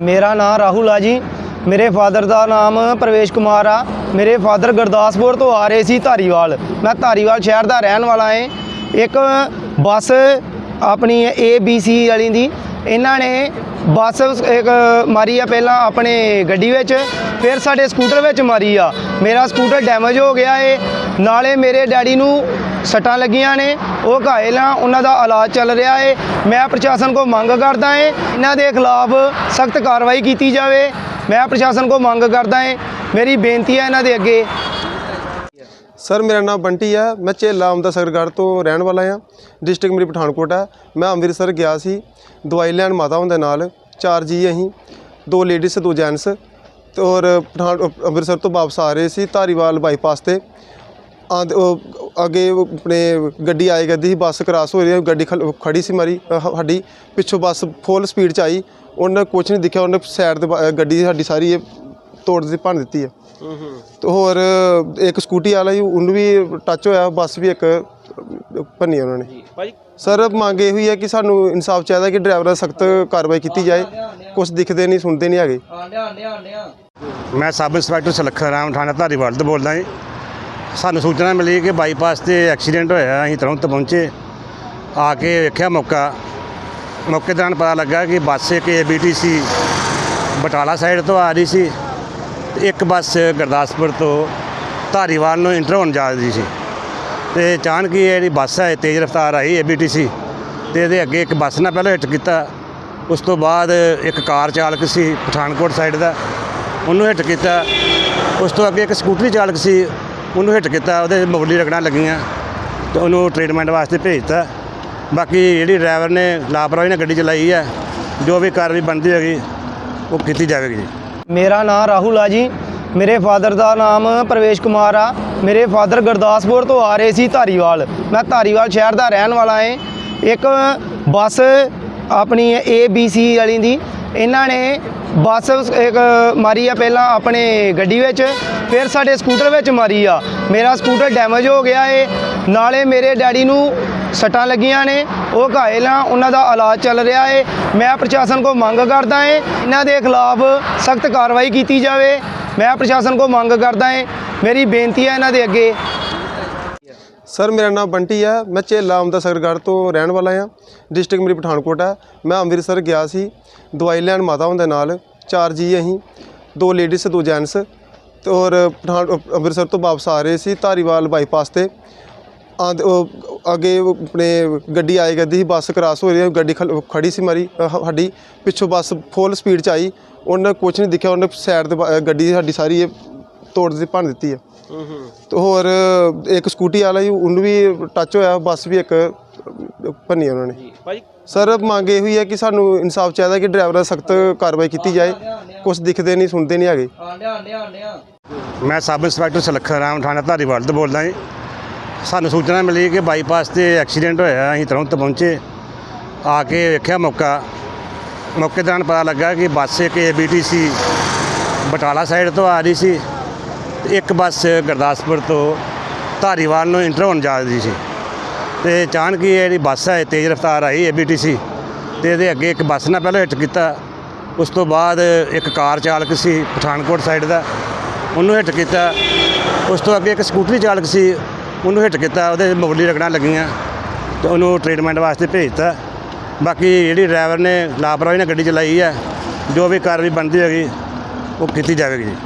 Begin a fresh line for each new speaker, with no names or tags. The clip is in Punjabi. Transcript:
ਮੇਰਾ ਨਾਮ ਰਾਹੁਲ ਆ ਜੀ। ਮੇਰੇ ਫਾਦਰ ਦਾ ਨਾਮ ਪ੍ਰਵੇਸ਼ ਕੁਮਾਰ ਆ। ਮੇਰੇ ਫਾਦਰ ਗੁਰਦਾਸਪੁਰ ਤੋਂ ਆ ਰਹੇ ਸੀ ਧਾਰੀਵਾਲ। ਮੈਂ ਧਾਰੀਵਾਲ ਸ਼ਹਿਰ ਦਾ ਰਹਿਣ ਵਾਲਾ ਏ। ਇੱਕ ਬੱਸ ਆਪਣੀ ਏ ਬੀ ਸੀ ਵਾਲੀ ਦੀ। ਇਹਨਾਂ ਨੇ ਬੱਸ ਇੱਕ ਮਾਰੀ ਆ ਪਹਿਲਾਂ ਆਪਣੇ ਗੱਡੀ ਵਿੱਚ। ਫਿਰ ਸਾਡੇ ਸਕੂਟਰ ਵਿੱਚ ਮਾਰੀ ਆ। ਮੇਰਾ ਸਕੂਟਰ ਡੈਮੇਜ ਹੋ ਗਿਆ ਏ। ਨਾਲੇ ਮੇਰੇ ਡੈਡੀ ਨੂੰ ਸੱਟਾਂ ਲੱਗੀਆਂ ਨੇ। ਉਹ ਘਾਇਲ ਆ, ਉਹਨਾਂ ਦਾ ਇਲਾਜ ਚੱਲ ਰਿਹਾ ਏ। ਮੈਂ ਪ੍ਰਸ਼ਾਸਨ ਕੋ ਮੰਗ ਕਰਦਾ ਏ, ਇਹਨਾਂ ਦੇ ਖਿਲਾਫ ਸਖਤ ਕਾਰਵਾਈ ਕੀਤੀ ਜਾਵੇ। ਮੈਂ ਪ੍ਰਸ਼ਾਸਨ ਕੋ ਮੰਗ ਕਰਦਾ ਏ। ਮੇਰੀ ਬੇਨਤੀ ਹੈ ਇਹਨਾਂ ਦੇ ਅੱਗੇ।
ਸਰ, ਮੇਰਾ ਨਾਮ ਬੰਟੀ ਹੈ ਮੈਂ ਝੇਲਾ ਅੰਮ੍ਰਿਤਸਰਗੜ੍ਹ ਤੋਂ ਰਹਿਣ ਵਾਲਾ ਹਾਂ ਡਿਸਟ੍ਰਿਕਟ ਮੇਰੀ ਪਠਾਨਕੋਟ ਹੈ ਮੈਂ ਅੰਮ੍ਰਿਤਸਰ ਗਿਆ ਸੀ। ਦਵਾਈ ਲੈਣ ਮਾਤਾ ਹੁੰਦੇ ਨਾਲ। ਚਾਰ ਜੀ ਅਸੀਂ। ਦੋ ਲੇਡੀਜ਼ ਦੋ ਜੈਂਟਸ ਤੇ ਔਰ ਪਠਾਨ ਅੰਮ੍ਰਿਤਸਰ ਤੋਂ ਵਾਪਸ ਆ ਰਹੇ ਸੀ ਧਾਰੀਵਾਲ ਬਾਈਪਾਸ ਤੇ। ਆਂਦ ਉਹ ਅੱਗੇ ਆਪਣੇ ਗੱਡੀ ਆਏ ਕਰਦੀ ਸੀ ਬੱਸ ਕ੍ਰਾਸ ਹੋ ਰਹੀ ਹੈ ਗੱਡੀ ਖੜੀ ਸੀ ਮਾਰੀ ਸਾਡੀ ਪਿੱਛੋਂ ਬੱਸ ਫੁੱਲ ਸਪੀਡ ਚ ਆਈ। ਉਹਨੇ ਕੁਝ ਨਹੀਂ ਦਿਖਿਆ ਉਹਨੇ ਸਾਈਡ ਤੇ ਗੱਡੀ ਸਾਡੀ ਸਾਰੀ ਇਹ ਤੋੜ ਦਿੱਤੀ ਭੰਨ ਦਿੱਤੀ ਹੈ। ਤੇ ਹੋਰ ਇੱਕ ਸਕੂਟੀ ਵਾਲਾ ਜੀ ਉਹਨੂੰ ਵੀ ਟੱਚ ਹੋਇਆ ਬੱਸ ਵੀ ਇੱਕ ਭੰਨੀ ਉਹਨਾਂ ਨੇ।
ਭਾਜੀ
ਸਰ ਮੰਗ ਇਹ ਹੋਈ ਹੈ ਕਿ ਸਾਨੂੰ ਇਨਸਾਫ ਚਾਹੀਦਾ ਕਿ ਡਰਾਈਵਰਾਂ ਸਖਤ ਕਾਰਵਾਈ ਕੀਤੀ ਜਾਏ। ਕੁਝ ਦਿਖਦੇ ਨਹੀਂ ਸੁਣਦੇ ਨਹੀਂ ਹੈਗੇ।
ਮੈਂ ਸਬ ਇੰਸਪੈਕਟਰ ਸੁਲੱਖਣ ਰਾਮ ਥਾਣਾ ਧਾਰੀਵਾਲ ਤੋਂ ਬੋਲਦਾ ਜੀ। ਸਾਨੂੰ ਸੂਚਨਾ ਮਿਲੀ ਕਿ ਬਾਈਪਾਸ ਤੇ ਐਕਸੀਡੈਂਟ ਹੋਇਆ ਅਸੀਂ ਤੁਰੰਤ ਪਹੁੰਚੇ। ਆ ਕੇ ਵੇਖਿਆ ਮੌਕਾ। ਮੌਕੇ ਦੌਰਾਨ ਪਤਾ ਲੱਗਾ ਕਿ ਬੱਸ ਇੱਕ ਏਬੀਟੀਸੀ ਬਟਾਲਾ ਸਾਈਡ ਤੋਂ ਆ ਰਹੀ ਸੀ ਇੱਕ ਬੱਸ ਗੁਰਦਾਸਪੁਰ ਤੋਂ ਧਾਰੀਵਾਲ ਨੂੰ ਇੰਟਰ ਹੋਣ ਜਾ ਰਹੀ ਸੀ। ਤੇ ਅਚਾਨਕ ਹੀ ਇਹ ਜਿਹੜੀ ਬੱਸ ਹੈ ਤੇਜ਼ ਰਫ਼ਤਾਰ ਆਈ ਏਬੀਟੀਸੀ ਤੇ ਇਹਦੇ ਅੱਗੇ ਇੱਕ ਬੱਸ ਨਾਲ ਪਹਿਲਾਂ ਹਿੱਟ ਕੀਤਾ। ਉਸ ਤੋਂ ਬਾਅਦ ਇੱਕ ਕਾਰ ਚਾਲਕ ਸੀ ਪਠਾਨਕੋਟ ਸਾਈਡ ਦਾ, ਉਹਨੂੰ ਹਿੱਟ ਕੀਤਾ। ਉਸ ਤੋਂ ਅੱਗੇ ਇੱਕ ਸਕੂਟਰੀ ਚਾਲਕ ਸੀ, ਉਹਨੂੰ ਹਿੱਟ ਕੀਤਾ। ਉਹਦੇ ਮੋਬਲੀ ਰਗੜਾਂ ਲੱਗੀਆਂ ਤੇ ਉਹਨੂੰ ਟ੍ਰੀਟਮੈਂਟ ਵਾਸਤੇ ਭੇਜਤਾ ਬਾਕੀ ਜਿਹੜੀ ਡਰਾਈਵਰ ਨੇ ਲਾਪਰਵਾਹੀ ਨਾਲ ਗੱਡੀ ਚਲਾਈ ਹੈ ਜੋ ਵੀ ਕਾਰਵਾਈ ਬਣਦੀ ਹੈਗੀ, ਉਹ ਕੀਤੀ ਜਾਵੇਗੀ ਜੀ।
ਮੇਰਾ ਨਾਮ ਰਾਹੁਲ ਆ ਜੀ। ਮੇਰੇ ਫਾਦਰ ਦਾ ਨਾਮ ਪ੍ਰਵੇਸ਼ ਕੁਮਾਰ ਆ। ਮੇਰੇ ਫਾਦਰ ਗੁਰਦਾਸਪੁਰ ਤੋਂ ਆ ਰਹੇ ਸੀ ਧਾਰੀਵਾਲ। ਮੈਂ ਧਾਰੀਵਾਲ ਸ਼ਹਿਰ ਦਾ ਰਹਿਣ ਵਾਲਾ ਏ। ਇੱਕ ਬੱਸ ਆਪਣੀ ਏ ਬੀ ਸੀ ਵਾਲੀ ਦੀ। ਇਹਨਾਂ ਨੇ ਬੱਸ ਇੱਕ ਮਾਰੀ ਆ ਪਹਿਲਾਂ ਆਪਣੇ ਗੱਡੀ ਵਿੱਚ, ਫਿਰ ਸਾਡੇ ਸਕੂਟਰ ਵਿੱਚ ਮਾਰੀ ਆ। ਮੇਰਾ ਸਕੂਟਰ ਡੈਮੇਜ ਹੋ ਗਿਆ ਏ। ਨਾਲੇ ਮੇਰੇ ਡੈਡੀ ਨੂੰ ਸੱਟਾਂ ਲੱਗੀਆਂ ਨੇ। ਉਹ ਘਾਇਲ ਆ, ਉਹਨਾਂ ਦਾ ਇਲਾਜ ਚੱਲ ਰਿਹਾ ਏ। ਮੈਂ ਪ੍ਰਸ਼ਾਸਨ ਕੋ ਮੰਗ ਕਰਦਾ ਏ, ਇਹਨਾਂ ਦੇ ਖਿਲਾਫ ਸਖਤ ਕਾਰਵਾਈ ਕੀਤੀ ਜਾਵੇ। ਮੈਂ ਪ੍ਰਸ਼ਾਸਨ ਕੋ ਮੰਗ ਕਰਦਾ ਏ ਮੇਰੀ ਬੇਨਤੀ ਹੈ ਇਹਨਾਂ ਦੇ ਅੱਗੇ।
ਸਰ, ਮੇਰਾ ਨਾਮ ਬੰਟੀ ਹੈ। ਮੈਂ ਝੇਲਾ ਅੰਮ੍ਰਿਤਸਰਗੜ੍ਹ ਤੋਂ ਰਹਿਣ ਵਾਲਾ ਹਾਂ। ਡਿਸਟ੍ਰਿਕਟ ਮੇਰੀ ਪਠਾਨਕੋਟ ਹੈ। ਮੈਂ ਅੰਮ੍ਰਿਤਸਰ ਗਿਆ ਸੀ। ਦਵਾਈ ਲੈਣ ਮਾਤਾ ਹੁੰਦੇ ਨਾਲ ਚਾਰ ਜੀ ਅਸੀਂ, ਦੋ ਲੇਡੀਜ਼, ਦੋ ਜੈਂਟਸ। ਤੇ ਔਰ ਪਠਾਨ ਅੰਮ੍ਰਿਤਸਰ ਤੋਂ ਵਾਪਸ ਆ ਰਹੇ ਸੀ ਧਾਰੀਵਾਲ ਬਾਈਪਾਸ ਤੇ। ਆਂਦ ਉਹ ਅੱਗੇ ਆਪਣੇ ਗੱਡੀ ਆਏ ਕਰਦੀ ਸੀ ਬੱਸ ਕ੍ਰਾਸ ਹੋ ਰਹੀ ਹੈ ਗੱਡੀ ਖੜੀ ਸੀ ਮਾਰੀ ਸਾਡੀ ਪਿੱਛੋਂ ਬੱਸ ਫੁੱਲ ਸਪੀਡ ਚ ਆਈ ਉਹਨੇ ਕੁਝ ਨਹੀਂ ਦਿਖਿਆ ਉਹਨੇ ਸਾਈਡ ਤੇ ਗੱਡੀ ਸਾਡੀ ਸਾਰੀ ਇਹ ਤੋੜ ਦਿੱਤੀ ਭੰਨ ਦਿੱਤੀ ਹੈ। ਤੇ ਹੋਰ ਇੱਕ ਸਕੂਟੀ ਵਾਲਾ ਜੀ ਉਹਨੂੰ ਵੀ ਟੱਚ ਹੋਇਆ ਬੱਸ ਵੀ ਇੱਕ ਭੰਨੀ ਉਹਨਾਂ ਨੇ।
ਭਾਜੀ?
ਸਰ ਮੰਗ ਇਹ ਹੋਈ ਹੈ ਕਿ ਸਾਨੂੰ ਇਨਸਾਫ ਚਾਹੀਦਾ ਕਿ ਡਰਾਈਵਰਾਂ ਸਖਤ ਕਾਰਵਾਈ ਕੀਤੀ ਜਾਏ। ਕੁਝ ਦਿਖਦੇ ਨਹੀਂ ਸੁਣਦੇ ਨਹੀਂ ਹੈਗੇ।
ਮੈਂ ਸਬ ਇੰਸਪੈਕਟਰ ਸੁਲੱਖਣ ਰਾਮ ਥਾਣਾ ਧਾਰੀਵਾਲ ਤੋਂ ਬੋਲਦਾ ਜੀ। ਸਾਨੂੰ ਸੂਚਨਾ ਮਿਲੀ ਕਿ ਬਾਈਪਾਸ ਤੇ ਐਕਸੀਡੈਂਟ ਹੋਇਆ, ਅਸੀਂ ਤੁਰੰਤ ਪਹੁੰਚੇ। ਆ ਕੇ ਵੇਖਿਆ ਮੌਕਾ। ਮੌਕੇ ਦੌਰਾਨ ਪਤਾ ਲੱਗਾ ਕਿ ਬੱਸ ਇੱਕ ਏਬੀਟੀਸੀ ਬਟਾਲਾ ਸਾਈਡ ਤੋਂ ਆ ਰਹੀ ਸੀ ਤੇ ਇੱਕ ਬੱਸ ਗੁਰਦਾਸਪੁਰ ਤੋਂ ਧਾਰੀਵਾਲ ਨੂੰ ਇੰਟਰ ਹੋਣ ਜਾ ਰਹੀ ਸੀ। ਤੇ ਅਚਾਨਕ ਹੀ ਇਹ ਜਿਹੜੀ ਬੱਸ ਹੈ ਤੇਜ਼ ਰਫ਼ਤਾਰ ਆਈ ਏਬੀਟੀਸੀ ਤੇ ਇਹਦੇ ਅੱਗੇ ਇੱਕ ਬੱਸ ਨਾਲ ਪਹਿਲਾਂ ਹਿੱਟ ਕੀਤਾ। ਉਸ ਤੋਂ ਬਾਅਦ ਇੱਕ ਕਾਰ ਚਾਲਕ ਸੀ ਪਠਾਨਕੋਟ ਸਾਈਡ ਦਾ, ਉਹਨੂੰ ਹਿੱਟ ਕੀਤਾ। ਉਸ ਤੋਂ ਅੱਗੇ ਇੱਕ ਸਕੂਟਰੀ ਚਾਲਕ ਸੀ ਉਹਨੂੰ ਹਿੱਟ ਕੀਤਾ, ਉਹਦੇ ਮੋਬਲੀ ਰਗੜਾਂ ਲੱਗੀਆਂ ਤੇ ਉਹਨੂੰ ਟ੍ਰੀਟਮੈਂਟ ਵਾਸਤੇ ਭੇਜਤਾ। ਬਾਕੀ ਜਿਹੜੀ ਡਰਾਈਵਰ ਨੇ ਲਾਪਰਵਾਹੀ ਨਾਲ ਗੱਡੀ ਚਲਾਈ ਹੈ, ਜੋ ਵੀ ਕਾਰਵਾਈ ਬਣਦੀ ਹੈਗੀ, ਉਹ ਕੀਤੀ ਜਾਵੇਗੀ। ਜੀ